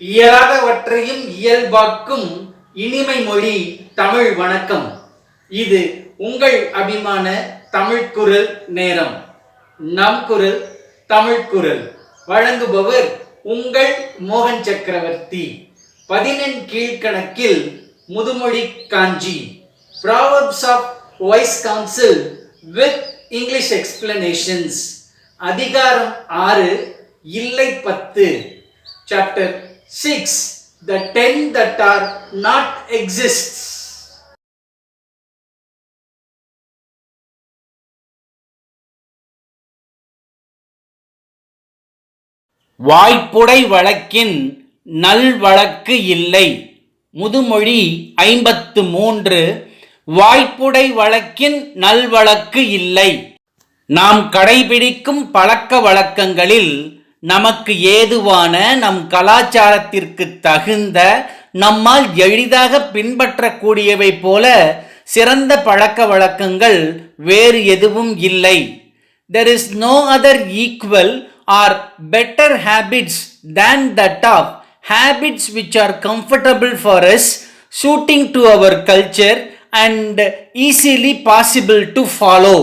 இயலாதவற்றையும் இயல்பாக்கும் இனிமை மொழி தமிழ் வணக்கம். இது உங்கள் அபிமான தமிழ் குரல் நேரம். நம் குரல் தமிழ் குரல். வழங்குபவர் உங்கள் மோகன் சக்கரவர்த்தி. பதினெண் கீழ்கணக்கில் Muthumozhi Kanchi. Proverbs of wise counsel with English explanations அதிகாரம் ஆறு இல்லை பத்து. Chapter six the ten that are not exists. வாய்ப்புடை வழக்கின் நல் வழக்கு இல்லை முதுமொழி ஐம்பத்து மூன்று வாய்ப்புடை வழக்கின் நல் வழக்கு இல்லை நாம் கடைபிடிக்கும் பழக்க வழக்கங்களில் நமக்கு ஏதுவான நம் கலாச்சாரத்திற்கு தகுந்த நம்மால் எளிதாக பின்பற்றக்கூடியவை போல சிறந்த பழக்க வழக்கங்கள் வேறு எதுவும் இல்லை there is no other equal or better habits than the top habits which are comfortable for us suiting to our culture and easily possible to follow